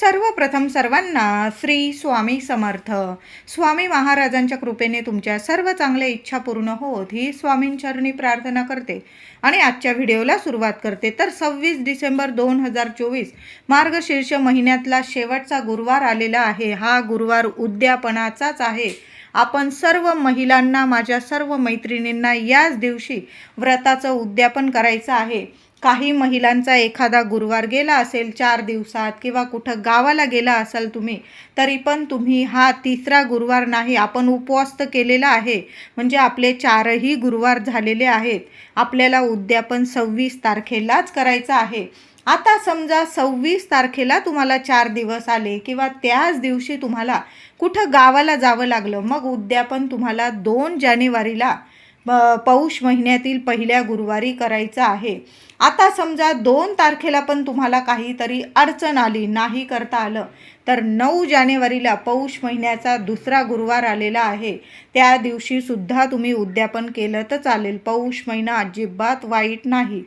सर्वप्रथम सर्वांना श्री स्वामी समर्थ. स्वामी महाराजांच्या कृपेने तुमच्या सर्व चांगल्या इच्छा पूर्ण होत ही स्वामींचरणी प्रार्थना करते. आणि आजच्या व्हिडिओला सुरुवात करते. तर सव्वीस डिसेंबर दोन हजार चोवीस मार्गशीर्ष महिन्यातला शेवटचा गुरुवार आलेला आहे. हा गुरुवार उद्यापनाचाच आहे. आपण सर्व महिलांना माझ्या सर्व मैत्रिणींना याच दिवशी व्रताचं उद्यापन करायचं आहे. काही महिलांचा एखादा गुरुवार गेला असेल चार दिवसात किंवा कुठं गावाला गेला असाल तुम्ही तरी पण तुम्ही हा तिसरा गुरुवार नाही आपण उपवास तर केलेला आहे. म्हणजे आपले चारही गुरुवार झालेले आहेत. आपल्याला उद्यापन सव्वीस तारखेलाच करायचं आहे. आता समजा सव्वीस तारखेला तुम्हाला चार दिवस आले किंवा त्याच दिवशी तुम्हाला कुठं गावाला जावं लागलं मग उद्यापन तुम्हाला दोन जानेवारीला पौष महिन्यातील पहिल्या गुरुवारी करायचं आहे. आता समजा दोन तारखेला पण तुम्हाला काहीतरी अडचण आली नाही करता आलं तर नऊ जानेवारीला पौष महिन्याचा दुसरा गुरुवार आलेला आहे. त्या दिवशीसुद्धा तुम्ही उद्यापन केलं तर चालेल. पौष महिना अजिबात वाईट नाही.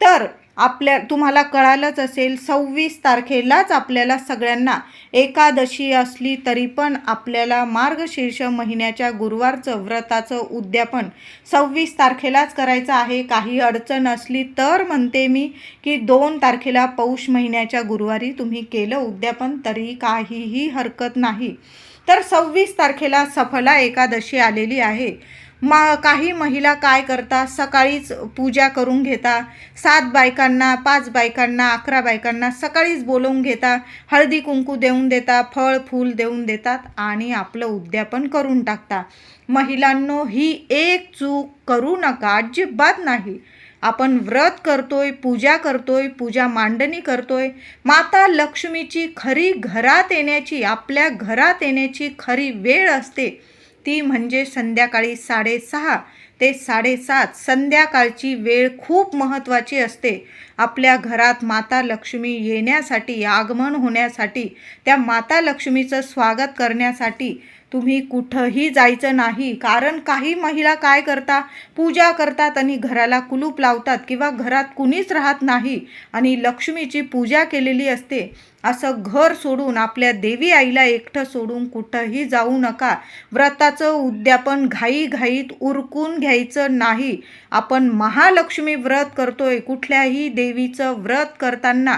तर आपल्या तुम्हाला कळालंच असेल सव्वीस तारखेलाच आपल्याला सगळ्यांना एकादशी असली तरी पण आपल्याला मार्गशीर्ष महिन्याच्या गुरुवारचं व्रताचं उद्यापन सव्वीस तारखेलाच करायचं आहे. काही अडचण असली तर म्हणते मी की दोन तारखेला पौष महिन्याच्या गुरुवारी तुम्ही केलं उद्यापन तरी काहीही हरकत नाही. तर सव्वीस तारखेला सफला एकादशी आलेली आहे. मा काही महिला काय करतात सकाळीच पूजा करून घेता. सात बायकांना पाच बायकांना अकरा बायकांना सकाळीच बोलवून घेता. हळदी कुंकू देऊन देता फळ फूल देऊन देतात आणि आपलं उद्यापन करून टाकता. महिलांनो ही एक चूक करू नका अजिबात नाही. आपण व्रत करतोय पूजा करतोय पूजा मांडणी करतोय. माता लक्ष्मीची खरी घरात येण्याची आपल्या घरात येण्याची खरी वेळ असते. ती म्हणजे संध्याकाळी साडेसहा ते साडेसात. संध्याकाळची वेळ खूप महत्त्वाची असते. आपल्या घरात माता लक्ष्मी येण्यासाठी आगमन होण्यासाठी त्या माता लक्ष्मीचं स्वागत करण्यासाठी तुम्ही कुठंही जायचं नाही. कारण काही महिला काय करता? पूजा करतात आणि घराला कुलूप लावतात किंवा घरात कुणीच राहत नाही आणि लक्ष्मीची पूजा केलेली असते. असं घर सोडून आपल्या देवी आईला एकटं सोडून कुठंही जाऊ नका. व्रताचं उद्यापन घाईघाईत उरकून घ्यायचं नाही. आपण महालक्ष्मी व्रत करतोय कुठल्याही देवीचं व्रत करताना.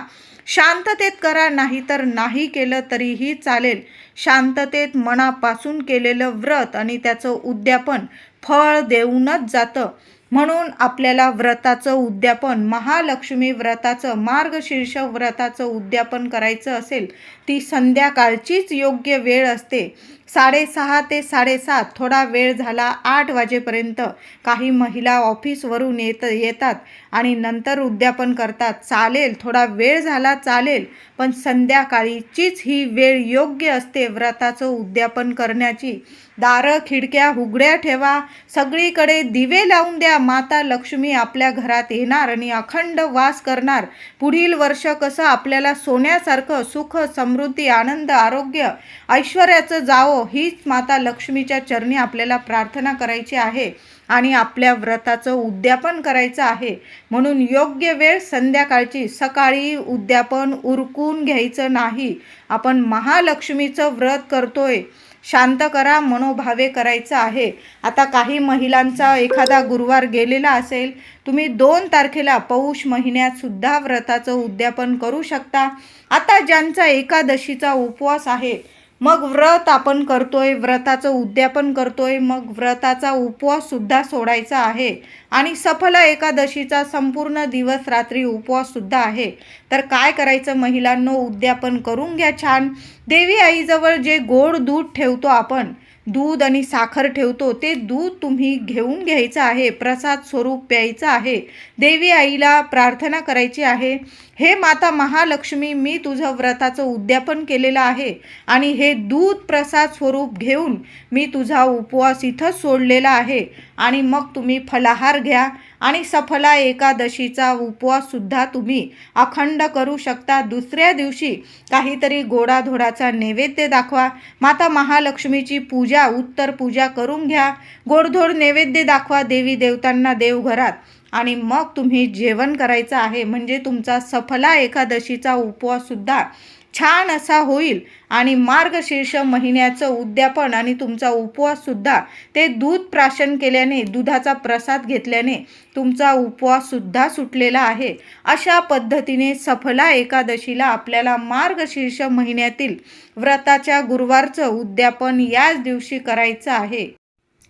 शांततेत करा नाही तर नाही केलं तरीही चालेल. शांततेत मनापासून केलेलं व्रत आणि त्याचं उद्यापन फळ देऊनच जातं. म्हणून आपल्याला व्रताचं उद्यापन महालक्ष्मी व्रताचं मार्गशीर्ष व्रताचं उद्यापन करायचं असेल ती संध्याकाळचीच योग्य वेळ असते. साडेसहा ते साडेसात थोडा वेळ झाला. आठ वाजेपर्यंत काही महिला ऑफिसवरून येत येतात आणि नंतर उद्यापन करतात. चालेल थोडा वेळ झाला चालेल पण संध्याकाळीचीच ही वेळ योग्य असते व्रताचं उद्यापन करण्याची. दारं खिडक्या उघड्या ठेवा. सगळीकडे दिवे लावून द्या. माता लक्ष्मी आपल्या घरात येणार आणि अखंड वास करणार. पुढील वर्ष कसं आपल्याला सोन्यासारखं सुख समृद्धी आनंद आरोग्य ऐश्वर्याचं जावो. हीच माता लक्ष्मीच्या चरणी आपल्याला प्रार्थना करायची आहे आणि आपल्या व्रताचं उद्यापन करायचं आहे. म्हणून योग्य वेळ संध्याकाळची सकाळी उद्यापन उरकून घ्यायचं नाही. आपण महालक्ष्मीचं व्रत करतोय. शांत करा मनोभावे करायचं आहे. आता काही महिलांचा एखादा गुरुवार गेलेला असेल तुम्ही दोन तारखेला पौष महिन्यात सुद्धा व्रताचं उद्यापन करू शकता. आता ज्यांचा एकादशीचा उपवास आहे मग व्रत आपण करतोय व्रताचं उद्यापन करतोय मग व्रताचा उपवास सुद्धा सोडायचा आहे. आणि सफल एकादशीचा संपूर्ण दिवस रात्री उपवास सुद्धा आहे. तर काय करायचं महिलांनो उद्यापन करून घ्या छान. देवी आईजवळ जे गोड दूध ठेवतो आपण दूध आणि साखर ठेवतो ते दूध तुम्ही घेऊन घ्यायचं आहे. प्रसाद स्वरूप प्यायचं आहे. देवी आईला प्रार्थना करायची आहे. हे माता महालक्ष्मी मी तुझं व्रताचं उद्यापन केलेलं आहे आणि हे दूध प्रसाद स्वरूप घेऊन मी तुझा उपवास इथंच सोडलेला आहे. आणि मग तुम्ही फलाहार घ्या आणि सफला एकादशीचा उपवाससुद्धा तुम्ही अखंड करू शकता. दुसऱ्या दिवशी काहीतरी गोडाधोडाचा नैवेद्य दाखवा. माता महालक्ष्मीची पूजा उत्तर पूजा करून घ्या. गोडधोड नैवेद्य दाखवा देवी देवतांना देवघरात. आणि मग तुम्ही जेवण करायचं आहे म्हणजे तुमचा सफला एकादशीचा उपवाससुद्धा छान असा होईल. आणि मार्गशीर्ष महिन्याचं उद्यापन आणि तुमचा उपवाससुद्धा ते दूध प्राशन केल्याने दुधाचा प्रसाद घेतल्याने तुमचा उपवाससुद्धा सुटलेला आहे. अशा पद्धतीने सफला एकादशीला आपल्याला मार्गशीर्ष महिन्यातील व्रताच्या गुरुवारचं उद्यापन याच दिवशी करायचं आहे.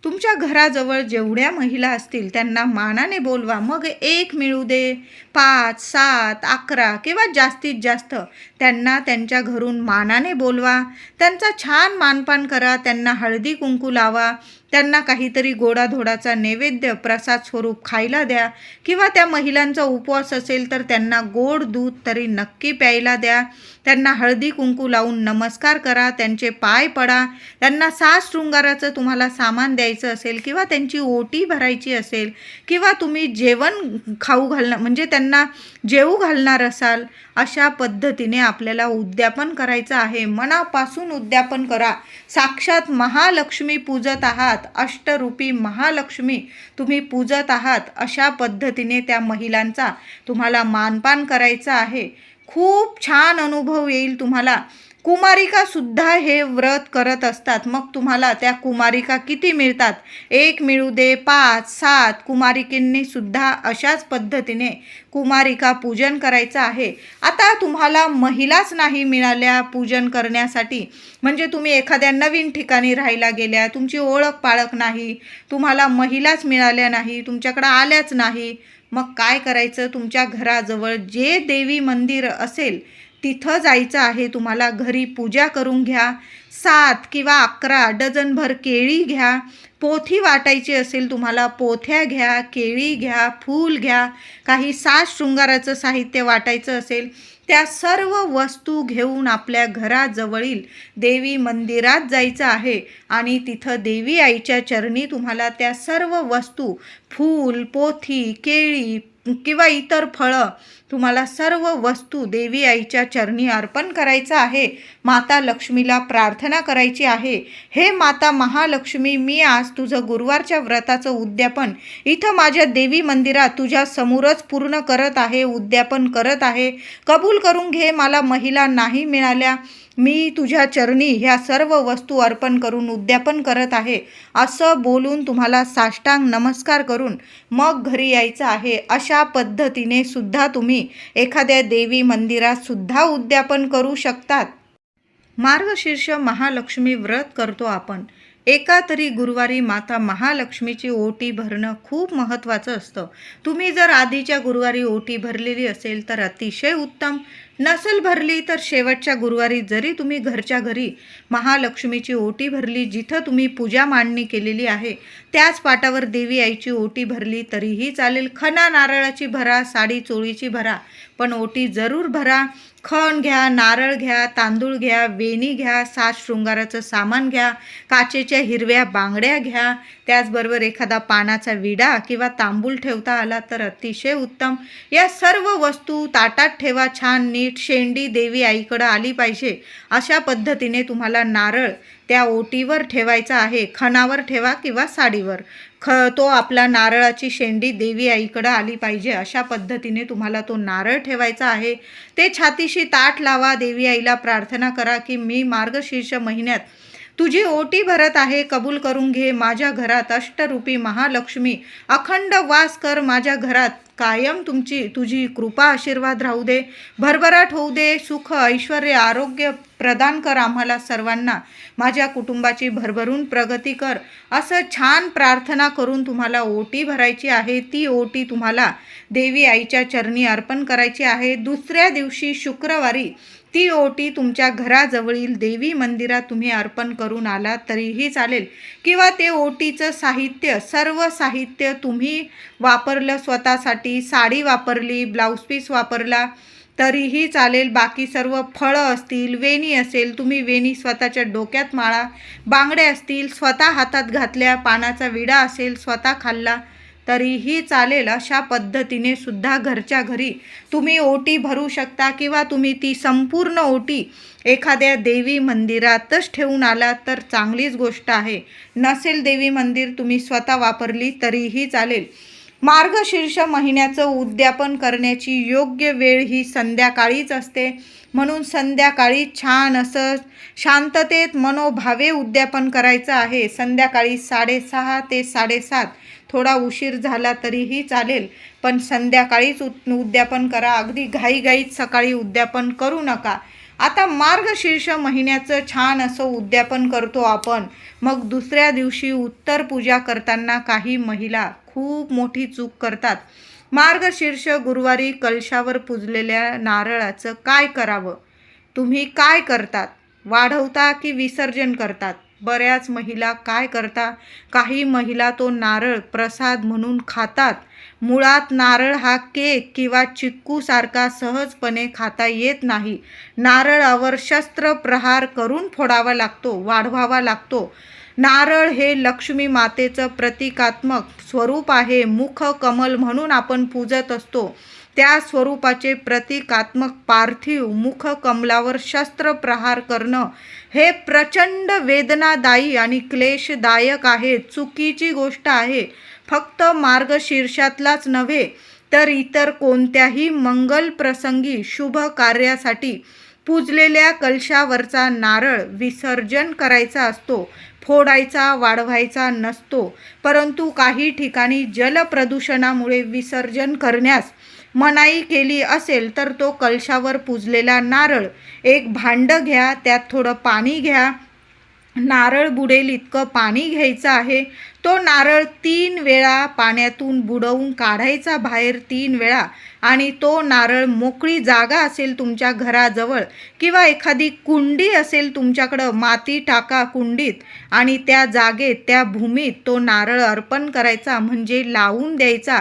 तुमच्या घराजवळ जेवढ्या महिला असतील त्यांना मानाने बोलवा. मग एक मिळू दे. पाच सात अकरा किंवा जास्तीत जास्त त्यांना त्यांच्या घरून मानाने बोलवा. त्यांचा छान मानपान करा. त्यांना हळदी कुंकू लावा. त्यांना काहीतरी गोडाधोडाचा नैवेद्य प्रसाद स्वरूप खायला द्या. किंवा त्या महिलांचा उपवास असेल तर त्यांना गोड दूध तरी नक्की प्यायला द्या. त्यांना हळदी कुंकू लावून नमस्कार करा त्यांचे पाय पडा. त्यांना सास शृंगाराचं तुम्हाला सामान द्यायचं असेल किंवा त्यांची ओटी भरायची असेल किंवा तुम्ही जेवण खाऊ घालणं म्हणजे त्यांना जेवू घालणार असाल अशा पद्धतीने आपल्याला उद्यापन करायचं आहे. मनापासून उद्यापन करा. साक्षात महालक्ष्मी पूजत आहात. अष्टरूपी महालक्ष्मी तुम्ही पूजत आहात. अशा पद्धतीने त्या महिलांचा तुम्हाला मानपान करायचा आहे. खूप छान अनुभव येईल तुम्हाला. कुमारिकासुद्धा हे व्रत करत असतात. मग तुम्हाला त्या कुमारिका किती मिळतात? एक मिळू दे पाच सात. कुमारिकेंनीसुद्धा अशाच पद्धतीने कुमारिका पूजन करायचं आहे. आता तुम्हाला महिलाच नाही मिळाल्या पूजन करण्यासाठी. म्हणजे तुम्ही एखाद्या नवीन ठिकाणी राहायला गेल्या तुमची ओळख पाळख नाही तुम्हाला महिलाच मिळाल्या नाही तुमच्याकडं आल्याच नाही मग काय करायचं? तुमच्या घराजवळ जे देवी मंदिर असेल तिथं जायचं आहे. तुम्हाला घरी पूजा करून घ्या. सात किंवा अकरा डझनभर केळी घ्या. पोथी वाटायची असेल तुम्हाला पोथ्या घ्या केळी घ्या फूल घ्या. काही सात शृंगाराचं साहित्य वाटायचं असेल त्या सर्व वस्तू घेऊन आपल्या घराजवळील देवी मंदिरात जायचं आहे. आणि तिथं देवी आईच्या चरणी तुम्हाला त्या सर्व वस्तू फूल पोथी केळी किंवा इतर फळं तुम्हाला सर्व वस्तू देवी आईच्या चरणी अर्पण करायचं आहे. माता लक्ष्मीला प्रार्थना करायची आहे. हे माता महालक्ष्मी मी आज तुझं गुरुवारच्या व्रताचं उद्यापन इथं माझ्या देवी मंदिरात तुझ्या समोरच पूर्ण करत आहे उद्यापन करत आहे. कबूल करून घे मला महिला नाही मिळाल्या. मी तुझ्या चरणी ह्या सर्व वस्तू अर्पण करून उद्यापन करत आहे. असं बोलून तुम्हाला साष्टांग नमस्कार करून मग घरी यायचं आहे. अशा पद्धतीने सुद्धा तुम्ही एखाद्या देवी मंदिरात सुद्धा उद्यापन करू शकतात. मार्गशीर्ष महालक्ष्मी व्रत करतो आपण. एका तरी गुरुवारी माता महालक्ष्मीची ओटी भरणं खूप महत्त्वाचं असतं. तुम्ही जर आधीच्या गुरुवारी ओटी भरलेली असेल तर अतिशय उत्तम. नसल भरली तर शेवटच्या गुरुवारी जरी तुम्ही घरच्या घरी महालक्ष्मीची ओटी भरली जिथं तुम्ही पूजा मांडणी केलेली आहे त्याच पाटावर देवी आईची ओटी भरली तरीही चालेल. खना नारळाची भरा साडी चोळीची भरा पण ओटी जरूर भरा. खण घ्या नारळ घ्या तांदूळ घ्या वेणी घ्या सात शृंगाराचं सामान घ्या काचेच्या हिरव्या बांगड्या घ्या. त्याचबरोबर एखादा पानाचा विडा किंवा तांबूल ठेवता आला तर अतिशय उत्तम. या सर्व वस्तू ताटात ठेवा छान नीट शेंडी देवी आईकडं आली पाहिजे. अशा पद्धतीने तुम्हाला नारळ त्या ओटीवर ठेवायचा आहे. खणावर ठेवा किंवा साडीवर. ख तो आपला नारळाची शेंडी देवी आईकडं आली पाहिजे. अशा पद्धतीने तुम्हाला तो नारळ ठेवायचा आहे. ते छातीशी ताट लावा. देवी आईला प्रार्थना करा की मी मार्गशीर्ष महिन्यात तुझी ओटी भरत आहे कबूल करून घे. माझ्या घरात अष्टरूपी महालक्ष्मी. अखंड वास कर माझ्या घरात. कायम तुमची तुझी कृपा आशीर्वाद राहू दे. भरभराट होऊ दे. सुख ऐश्वर आरोग्य प्रदान कर आम्हाला सर्वांना. माझ्या कुटुंबाची भरभरून प्रगती कर. असं छान प्रार्थना करून तुम्हाला ओटी भरायची आहे. ती ओटी तुम्हाला देवी आईच्या चरणी अर्पण करायची आहे. दुसऱ्या दिवशी शुक्रवारी ती ओटी तुमच्या घराजवळील देवी मंदिरात तुम्ही अर्पण करून आलात तरीही चालेल. किंवा ते ओटीचं साहित्य सर्व साहित्य तुम्ही वापरलं स्वतःसाठी साडी वापरली ब्लाऊज पीस वापरला तरीही चालेल. बाकी सर्व फळं असतील वेणी असेल तुम्ही वेणी स्वतःच्या डोक्यात माळा. बांगड्या असतील स्वतः हातात घातल्या पानाचा विडा असेल स्वतः खाल्ला तरीही चालेल अशा पद्धतीने सुद्धा घरच्या घरी तुम्ही ओटी भरू शकता किंवा तुम्ही ती संपूर्ण ओटी एखाद्या देवी मंदिरातच ठेवून आलात तर चांगलीच गोष्ट आहे. नसेल देवी मंदिर तुम्ही स्वतः वापरली तरीही चालेल. मार्गशीर्ष महिन्याचं उद्यापन करण्याची योग्य वेळ ही संध्याकाळीच असते. म्हणून संध्याकाळी छान असं शांततेत मनोभावे उद्यापन करायचं आहे. संध्याकाळी साडेसहा ते साडेसात थोडा उशीर झाला तरीही चालेल. पण संध्याकाळीच उद्यापन करा. अगदी घाईघाईत सकाळी उद्यापन करू नका. आता मार्गशीर्ष महिन्याचं छान असं उद्यापन करतो आपण. मग दुसऱ्या दिवशी उत्तर पूजा करताना काही महिला खूप मोठी चूक करतात. मार्गशीर्ष गुरुवारी कलशावर पुजलेल्या नारळाचं काय करावं? तुम्ही काय करतात? वाढवता की विसर्जन करतात? बऱ्याच महिला काय करता? काही महिला तो नारळ प्रसाद म्हणून खातात. मुळात नारळ हा केक किंवा चिक्कूसारखा सहजपणे खाता येत नाही. नारळावर शस्त्र प्रहार करून फोडावा लागतो वाढवावा लागतो. नारळ हे लक्ष्मी मातेचं प्रतिकात्मक स्वरूप आहे. मुख कमल म्हणून आपण पूजत असतो. त्या स्वरूपाचे प्रतिकात्मक पार्थिव मुख कमलावर शस्त्र प्रहार करणं हे प्रचंड वेदनादायी आणि क्लेशदायक आहे. चुकीची गोष्ट आहे. फक्त मार्गशीर्षातलाच नव्हे तर इतर कोणत्याही मंगल प्रसंगी शुभ कार्यासाठी पूजलेल्या कलशावरचा नारळ विसर्जन करायचा असतो फोडायचा वाढवायचा नसतो. परंतु काही ठिकाणी जलप्रदूषणामुळे विसर्जन करण्यास मनाई केली असेल तर तो कलशावर पुजलेला नारळ. एक भांडं घ्या त्यात थोडं पाणी घ्या. नारळ बुडेल इतकं पाणी घ्यायचं आहे. तो नारळ तीन वेळा पाण्यातून बुडवून काढायचा बाहेर तीन वेळा. आणि तो नारळ मोकळी जागा असेल तुमच्या घराजवळ किंवा एखादी कुंडी असेल तुमच्याकडं माती टाका कुंडीत. आणि त्या जागेत त्या भूमीत तो नारळ अर्पण करायचा म्हणजे लावून द्यायचा.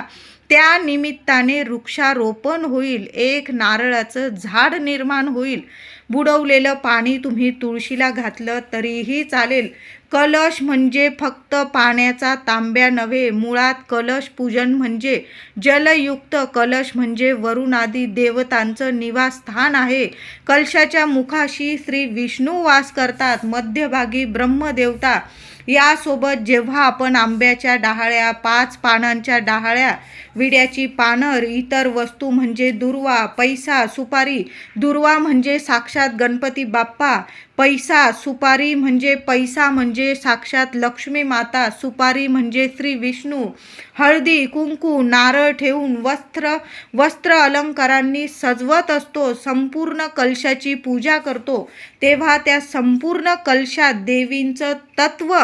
त्या निमित्ताने वृक्षारोपण होईल. एक नारळाचं झाड निर्माण होईल. बुडवलेलं पाणी तुम्ही तुळशीला घातलं तरीही चालेल. कलश म्हणजे फक्त पाण्याचा तांब्या नव्हे मुळात कलश पूजन म्हणजे जलयुक्त कलश म्हणजे वरुणादी देवतांचं निवासस्थान आहे. कलशाच्या मुखाशी श्री विष्णू वास करतात मध्यभागी ब्रह्मदेवता. यासोबत जेव्हा आपण आंब्याच्या डहाळ्या पाच पानांच्या डहाळ्या विड्याची पानर इतर वस्तू म्हणजे दुर्वा पैसा सुपारी दुर्वा म्हणजे साक्षात गणपती बाप्पा पैसा सुपारी म्हणजे पैसा म्हणजे साक्षात लक्ष्मी माता सुपारी म्हणजे श्री विष्णू. हळदी कुंकू नारळ ठेवून वस्त्र वस्त्र अलंकारांनी सजवत असतो संपूर्ण कलशाची पूजा करतो. तेव्हा त्या संपूर्ण कलशात देवींचं तत्व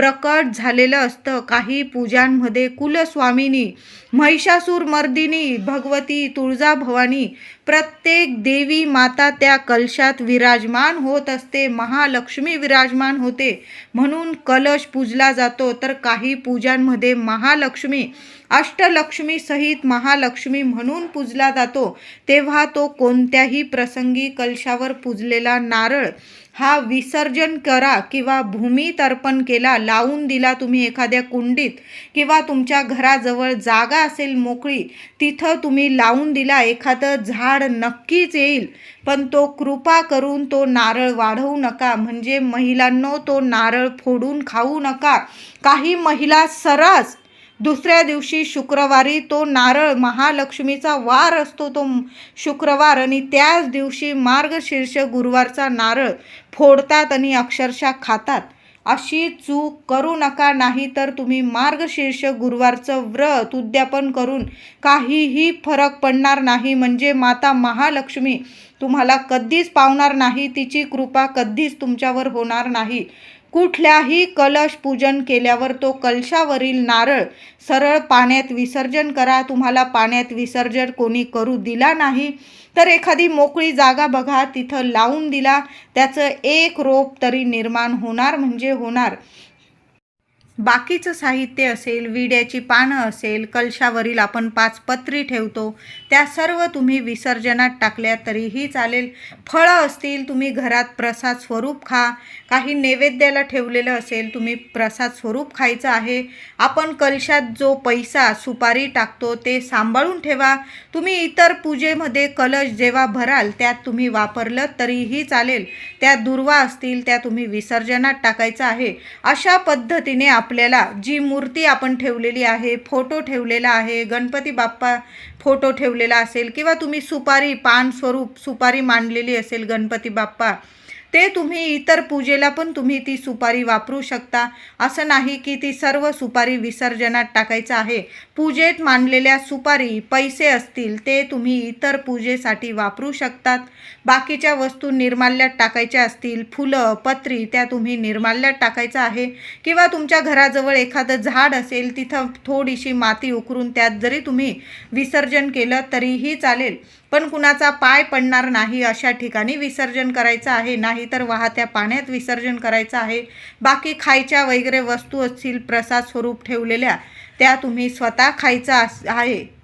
प्रकट झालेलं असतं. काही पूजांमध्ये कुलस्वामिनी महिषासूर मर्दिनी भगवती तुळजाभवानी प्रत्येक देवी माता त्या कलशात विराजमान होत असते. महालक्ष्मी विराजमान होते. म्हणून कलश पूजला जातो. तर काही पूजांमध्ये महालक्ष्मी अष्टलक्ष्मी सहित महालक्ष्मी म्हणून पूजला जातो. तेव्हा तो कोणत्याही प्रसंगी कलशावर पूजलेला नारळ हा विसर्जन करा किंवा भूमी तर्पण केला लावून दिला तुम्ही एखाद्या कुंडीत किंवा तुमच्या घराजवळ जागा असेल मोकळी तिथं तुम्ही लावून दिला एखादं झाड नक्कीच येईल पण तो कृपा करून तो नारळ वाढवू नका. म्हणजे महिलांनो तो नारळ फोडून खाऊ नका. काही महिला सरस दुसऱ्या दिवशी शुक्रवारी तो नारळ महालक्ष्मीचा वार असतो तो शुक्रवार. आणि त्याच दिवशी मार्गशीर्ष गुरुवारचा नारळ फोडतात आणि अक्षरशः खातात. अशी चूक करू नका नाही तर तुम्ही मार्गशीर्ष गुरुवारचं व्रत उद्यापन करून काहीही फरक पडणार नाही. म्हणजे माता महालक्ष्मी तुम्हाला कधीच पावणार नाही तिची कृपा कधीच तुमच्यावर होणार नाही. कुठल्याही कलश पूजन केल्यावर तो कलशावरील नारळ सरळ पाण्यात विसर्जन करा. तुम्हाला पाण्यात विसर्जन कोणी करू दिला नाही. तर एखादी मोकळी जागा बघा तिथं लावून दिला. त्याचं एक रोप तरी निर्माण होणार म्हणजे होणार. बाकीचं साहित्य असेल विड्याची पानं असेल कलशावरील आपण पाच पत्री ठेवतो त्या सर्व तुम्ही विसर्जनात टाकल्या तरीही चालेल. फळं असतील तुम्ही घरात प्रसाद स्वरूप खा. काही नैवेद्याला ठेवलेलं असेल तुम्ही प्रसाद स्वरूप खायचं आहे. आपण कलशात जो पैसा सुपारी टाकतो ते सांभाळून ठेवा. तुम्ही इतर पूजेमध्ये कलश जेव्हा भराल त्यात तुम्ही वापरलं तरीही चालेल. त्या दुर्वा असतील त्या तुम्ही विसर्जनात टाकायचं आहे. अशा पद्धतीने आपण आपल्याला जी मूर्ती आपण ठेवलेली आहे फोटो ठेवलेला आहे गणपती बाप्पा फोटो ठेवलेला असेल किंवा तुम्ही सुपारी पान स्वरूप सुपारी मांडलेली असेल गणपती बाप्पा ते तुम्ही इतर पूजेला पण तुम्ही ती सुपारी वापरू शकता. असं नाही की ती सर्व सुपारी विसर्जनात टाकायचं आहे. पूजेत मांडलेल्या सुपारी पैसे असतील ते तुम्ही इतर पूजेसाठी वापरू शकतात. बाकीच्या वस्तू निर्माल्यात टाकायच्या असतील फुलं पत्री त्या तुम्ही निर्माल्यात टाकायचं आहे. किंवा तुमच्या घराजवळ एखादं झाड असेल तिथं थोडीशी माती उकरून त्यात जरी तुम्ही विसर्जन केलं तरीही चालेल. पण कुणाचा पाय पडणार नाही अशा ठिकाणी विसर्जन करायचं आहे. नाही तर वाहत्या पाण्यात विसर्जन करायचं आहे. बाकी खायच्या वगैरे वस्तू असतील प्रसाद स्वरूप ठेवलेल्या त्या तुम्ही स्वतः खायचा अस- आहे.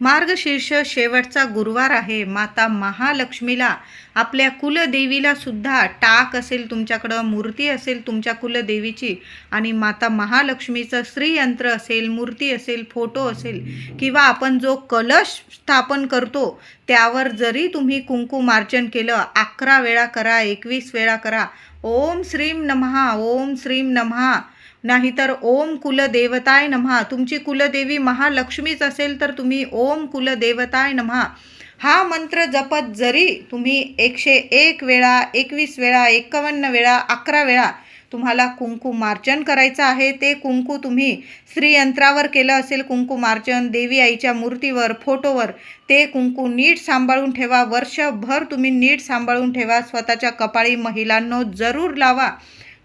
मार्गशीर्ष शेवटचा गुरुवार आहे. माता महालक्ष्मीला आपल्या कुलदेवीला सुद्धा टाक असेल तुमच्याकडं मूर्ती असेल तुमच्या कुलदेवीची आणि माता महालक्ष्मीचं श्रीयंत्र असेल मूर्ती असेल फोटो असेल किंवा आपण जो कलश स्थापन करतो त्यावर जरी तुम्ही कुंकुमार्चन केलं अकरा वेळा करा एकवीस वेळा करा. ओम श्रीम नमहा ओम श्रीम नमहा नाहीतर ओम कुलदेवताय नमहा. तुमची कुलदेवी महालक्ष्मीच असेल तर तुम्ही ओम कुलदेवताय नमहा. हा मंत्र जपत जरी तुम्ही एकशे एक वेळा एकवीस वेळा एकावन्न वेळा अकरा वेळा तुम्हाला कुंकुमार्चन करायचं आहे. ते कुंकू तुम्ही श्रीयंत्रावर केलं असेल कुंकुमार्चन देवी आईच्या मूर्तीवर फोटोवर ते कुंकू नीट सांभाळून ठेवा. वर्षभर तुम्ही नीट सांभाळून ठेवा. स्वतःच्या कपाळी महिलांनो जरूर लावा.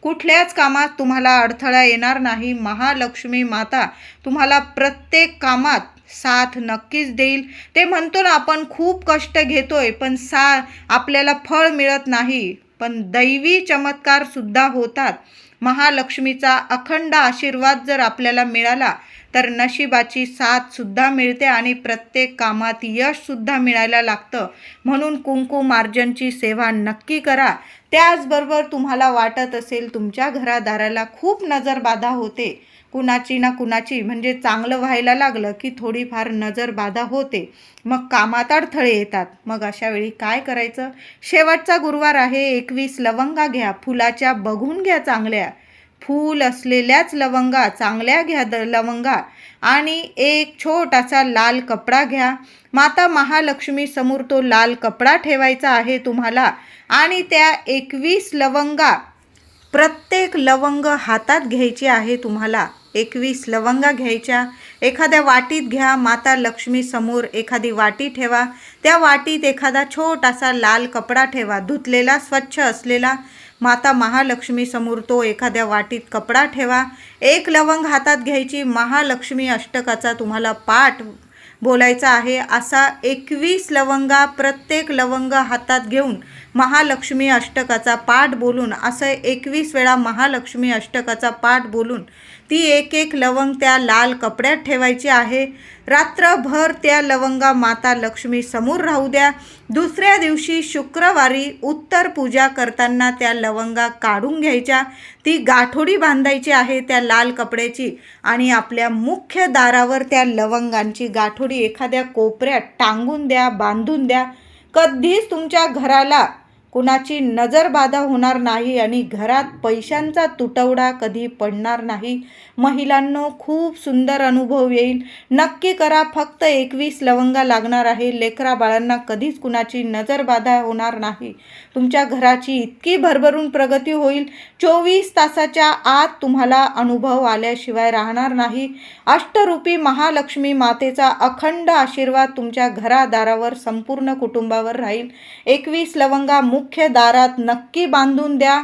कुठल्याच कामात तुम्हाला अडथळा येणार नाही. महालक्ष्मी माता तुम्हाला प्रत्येक कामात साथ नक्कीच देईल. ते म्हणतो ना आपण खूप कष्ट घेतोय पण सा आपल्याला फळ मिळत नाही. पण दैवी चमत्कारसुद्धा होतात. महालक्ष्मीचा अखंड आशीर्वाद जर आपल्याला मिळाला तर नशिबाची साथसुद्धा मिळते आणि प्रत्येक कामात यशसुद्धा मिळायला लागतं. म्हणून कुंकू मार्जनची सेवा नक्की करा. त्याचबरोबर तुम्हाला वाटत असेल तुमच्या घरादाराला खूप नजरबाधा होते. कुणाची ना कुणाची म्हणजे चांगलं व्हायला लागलं की थोडीफार नजरबाधा होते. मग कामात अडथळे येतात. मग अशा वेळी काय करायचं? शेवटचा गुरुवार आहे. एकवीस लवंगा घ्या. फुलाच्या बघून घ्या चांगल्या. फूल असलेल्याच लवंगा चांगल्या घ्या द लवंगा आणि एक छोटासा लाल कपडा घ्या. माता महालक्ष्मी समोर तो लाल कपडा ठेवायचा आहे तुम्हाला आणि त्या एकवीस लवंगा प्रत्येक लवंग हातात घ्यायची आहे तुम्हाला. एकवीस लवंगा घ्यायच्या. एखाद्या वाटीत घ्या. माता लक्ष्मी समोर एखादी वाटी ठेवा. त्या वाटीत एखादा छोटासा लाल कपडा ठेवा. धुतलेला स्वच्छ असलेला माता महालक्ष्मी समोर तो एखाद्या वाटीत कपडा ठेवा. एक लवंग हातात घ्यायची महालक्ष्मी अष्टकाचा तुम्हाला पाठ बोलायचा आहे. असा एकवीस लवंगा प्रत्येक लवंग हातात घेऊन महालक्ष्मी अष्टकाचा पाठ बोलून असं एकवीस वेळा महालक्ष्मी अष्टकाचा पाठ बोलून ती एक एक लवंग त्या लाल कपड्यात ठेवायची आहे. रात्रभर त्या लवंगा माता लक्ष्मी समोर राहू द्या. दुसऱ्या दिवशी शुक्रवारी उत्तर पूजा करताना त्या लवंगा काढून घ्यायच्या. ती गाठोडी बांधायची आहे त्या लाल कपड्याची आणि आपल्या मुख्य दारावर त्या लवंगांची गाठोडी एखाद्या कोपऱ्यात टांगून द्या बांधून द्या. कधीच तुमच्या घराला कुणाची नजरबाधा होणार नाही आणि घरात पैशांचा तुटवडा कधी पडणार नाही. महिलांनो खूप सुंदर अनुभव येईल. नक्की करा फक्त एकवीस लवंगा लागणार आहे. लेकरा बाळांना कधीच कुणाची नजरबाधा होणार नाही. तुमच्या घराची इतकी भरभरून प्रगती होईल. चोवीस तासाच्या आत तुम्हाला अनुभव आल्याशिवाय राहणार नाही. अष्टरूपी महालक्ष्मी मातेचा अखंड आशीर्वाद तुमच्या घरादारावर संपूर्ण कुटुंबावर राहील. एकवीस लवंगा मुख्य दारात नक्की बांधून द्या.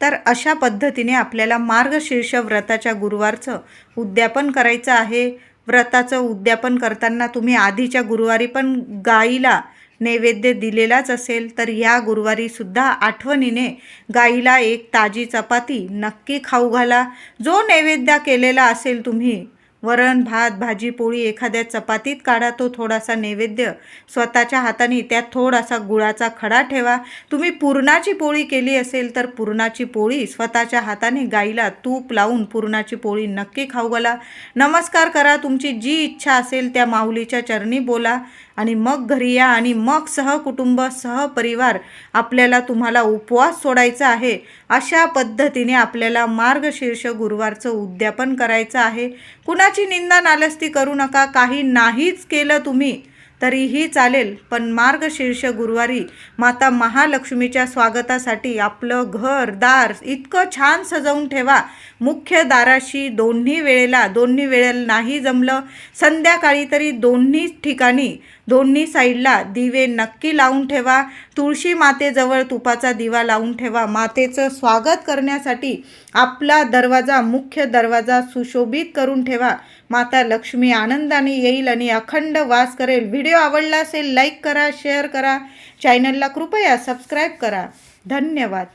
तर अशा पद्धतीने आपल्याला मार्गशीर्ष व्रताच्या गुरुवारचं उद्यापन करायचं आहे. व्रताचं उद्यापन करताना तुम्ही आधीच्या गुरुवारी पण गाईला नैवेद्य दिलेलाच असेल तर या गुरुवारीसुद्धा आठवणीने गाईला एक ताजी चपाती नक्की खाऊ घाला. जो नैवेद्य केलेला असेल तुम्ही वरण भात भाजी पोळी एखाद्या चपातीत काढा तो थोडासा नैवेद्य स्वतःच्या हाताने त्यात थोडासा गुळाचा खडा ठेवा. तुम्ही पुरणाची पोळी केली असेल तर पुरणाची पोळी स्वतःच्या हाताने गाईला तूप लावून पुरणाची पोळी नक्की खाऊ घाला. नमस्कार करा तुमची जी इच्छा असेल त्या माऊलीच्या चरणी बोला. आणि मग घरी या आणि मग सहकुटुंब सहपरिवार आपल्याला तुम्हाला उपवास सोडायचा आहे अशा पद्धतीने आपल्याला मार्गशीर्ष गुरुवारचं उद्यापन करायचं आहे. कुणाची निंदा नालस्ती करू नका काही नाहीच केलं तुम्ही तरीही चालेल. पण मार्गशीर्ष गुरुवारी माता महालक्ष्मीच्या स्वागतासाठी आपलं घर दार इतकं छान सजवून ठेवा. मुख्य दाराशी दोन्ही वेळेला दोन्ही वेळेला नाही जमलं संध्याकाळी तरी दोन्ही ठिकाणी दोन्ही साईडला दिवे नक्की लावून ठेवा. तुळशी मातेजवळ तुपाचा दिवा लावून ठेवा. मातेचं स्वागत करण्यासाठी आपला दरवाजा मुख्य दरवाजा सुशोभित करून ठेवा. माता लक्ष्मी आनंदाने येईल आणि अखंड वास करेल. व्हिडिओ आवडला असेल लाईक करा शेअर करा. चॅनलला कृपया सबस्क्राईब करा. धन्यवाद.